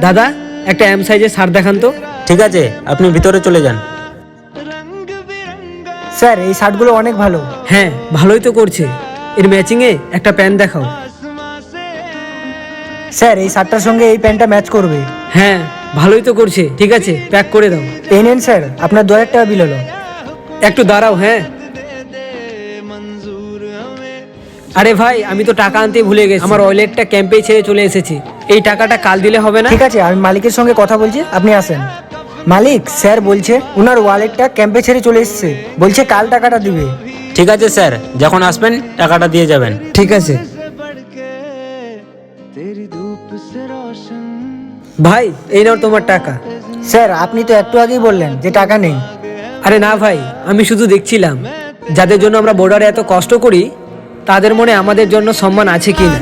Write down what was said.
দাদা একটা এম সাইজের শার্ট দেখান তো। ঠিক আছে আপনি ভিতরে চলে যান। স্যার এই শার্টগুলো অনেক ভালো। হ্যাঁ ভালোই তো করছে। এর ম্যাচিংয়ে একটা প্যান্ট দেখাও। স্যার এই শার্টটার সঙ্গে এই প্যান্টটা ম্যাচ করবে। হ্যাঁ ভালোই তো করছে। ঠিক আছে প্যাক করে দাও। এই নেন স্যার আপনার দু হাজার টাকা বিল হলো। একটু দাঁড়াও হ্যাঁ। আরে ভাই আমি তো টাকা আনতে ভুলে গেছি। আমার ওয়ালেটটা ক্যাম্পে ছেড়ে চলে এসেছি। এই টাকাটা কাল দিলে হবে না? ঠিক আছে আমি মালিকের সঙ্গে কথা বলছি আপনি আসেন। মালিক স্যার বলছে ওনার ওয়ালেটটা ক্যাম্পে ছেড়ে চলে এসেছে। বলছে কাল টাকাটা দিবে। ঠিক আছে স্যার। যখন আসবেন টাকাটা দিয়ে যাবেন। ঠিক আছে। ভাই এই নাও তোমার টাকা। স্যার আপনি তো একটু আগেই বললেন যে টাকা নেই। আরে না ভাই আমি শুধু দেখছিলাম। যাদের জন্য আমরা বর্ডারে এত কষ্ট করি তাদের মনে আমাদের জন্য সম্মান আছে কি না